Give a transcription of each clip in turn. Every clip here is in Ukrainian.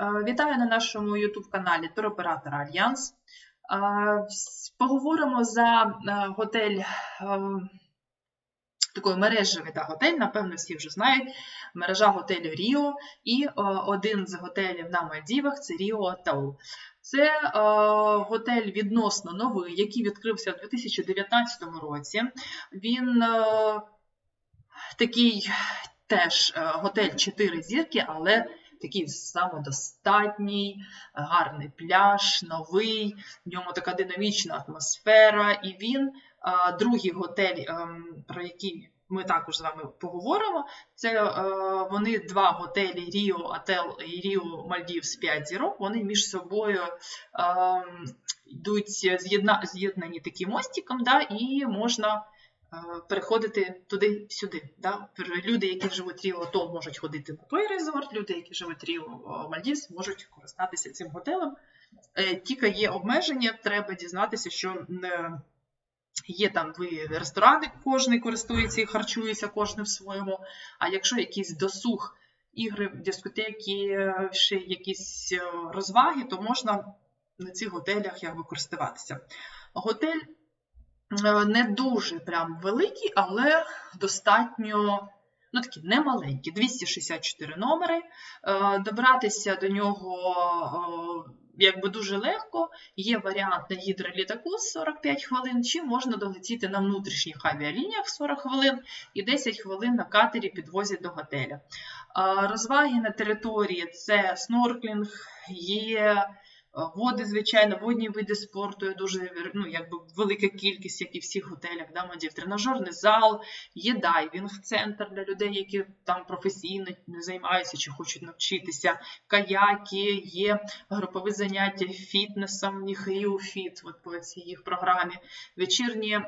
Вітаю на нашому YouTube каналі Туроператор Альянс. Е, Поговоримо за е, готель е, такої мережевий та готель, напевно, всі вже знають. Мережа готелю Ріо і е, один з готелів на Мальдівах це Ріо Таул. Це е, готель відносно новий, який відкрився у 2019 році. Він е, такий теж е, готель 4 зірки, але такий самодостатній, гарний пляж, новий, в ньому така динамічна атмосфера. І він, е, другий готель, ем, про який ми також з вами поговоримо, це е, вони два готелі Ріо Отел і Ріо Мальдівс 5 зірок. Вони між собою ем, йдуть з'єдна- з'єднані таким мостиком, да, і можна е, переходити туди-сюди. Да? Люди, які живуть Ріо Тол, можуть ходити на той резорт, люди, які живуть Ріо Мальдівс, можуть користатися цим готелем. Е, Тільки є обмеження, треба дізнатися, що е, є там ви ресторани, кожен користується і харчується кожен в своєму. А якщо якийсь досуг, ігри, дискотеки, е, ще якісь е, розваги, то можна на цих готелях якби користуватися. Готель е, не дуже прям великий, але достатньо. Ну, такі немаленькі, 264 номери. Е, Добратися до нього е, якби дуже легко. Є варіант на гідролітаку з 45 хвилин, чи можна долетіти на внутрішніх авіалініях 40 хвилин і 10 хвилин на катері підвозять до готеля. Е, Розваги на території це снорклінг, є Е, Води, звичайно, водні види спорту є дуже ну, якби велика кількість, як і всіх готелях, да, модів. Тренажерний зал, є дайвінг-центр для людей, які там професійно не займаються чи хочуть навчитися. Каяки, є групові заняття фітнесом, у фіт, от по цій їх програмі. Вечірні е,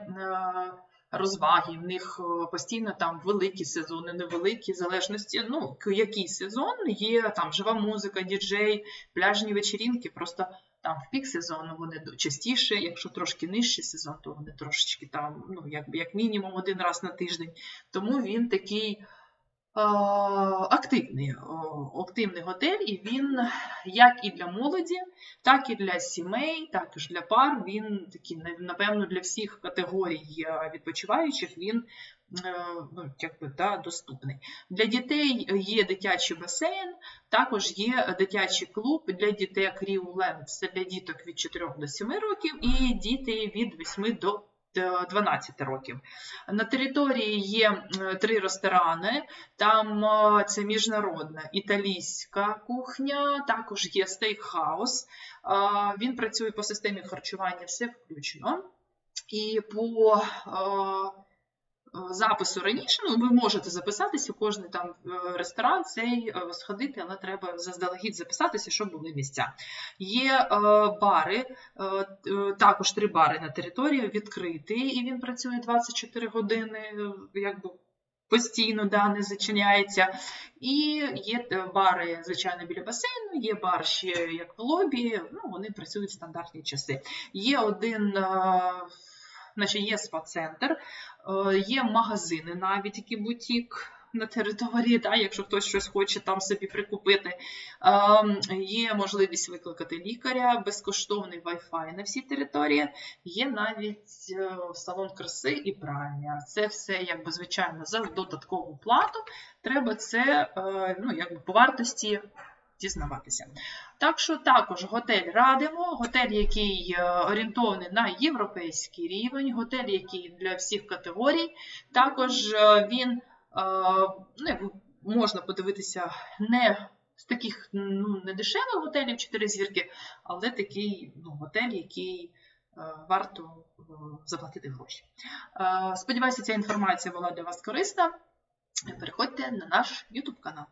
розваги, в них е, постійно там великі сезони, невеликі, в залежності, ну, який сезон, є там жива музика, діджей, пляжні вечірінки, просто там в пік сезону вони частіше, якщо трошки нижчий сезон, то вони трошечки там, ну, як, як мінімум один раз на тиждень. Тому він такий активний, активний готель, і він як і для молоді, так і для сімей, також для пар. Він такий, напевно, для всіх категорій е, відпочиваючих він е, ну, якби, да, доступний. Для дітей є дитячий басейн, також є дитячий клуб для дітей Кріуленд. Це для діток від 4 до 7 років і діти від 8 до е, 12 років. На території є три ресторани. Там е, це міжнародна італійська кухня, також є стейкхаус. Е, Він працює по системі харчування, все включено. І по е, запису раніше, ну, ви можете записатися, кожен там е, ресторан цей е, сходити, але треба заздалегідь записатися, щоб були місця. Є е, бари, е, е, також три бари на території відкриті, і він працює 24 години, е, якби постійно да, не зачиняється. І є е, бари, звичайно, біля басейну, є бар ще як в лобі, ну, вони працюють в стандартні часи. Є один. Е, Значить, є спа-центр, е, є магазини, навіть які бутік на території, да, якщо хтось щось хоче там собі прикупити. Ем, Є можливість викликати лікаря, безкоштовний Wi-Fi на всій території. Є навіть е, салон краси і пральня. Це все, якби звичайно, за додаткову плату. Треба це е, ну, якби по вартості дізнаватися. Так що також готель радимо, готель, який е, орієнтований на європейський рівень, готель, який для всіх категорій. Також е, він е, ну, можна подивитися не з таких ну, не дешевих готелів 4 зірки, але такий ну, готель, який варто заплатити гроші. Сподіваюся, ця інформація була для вас корисна. Переходьте на наш YouTube канал.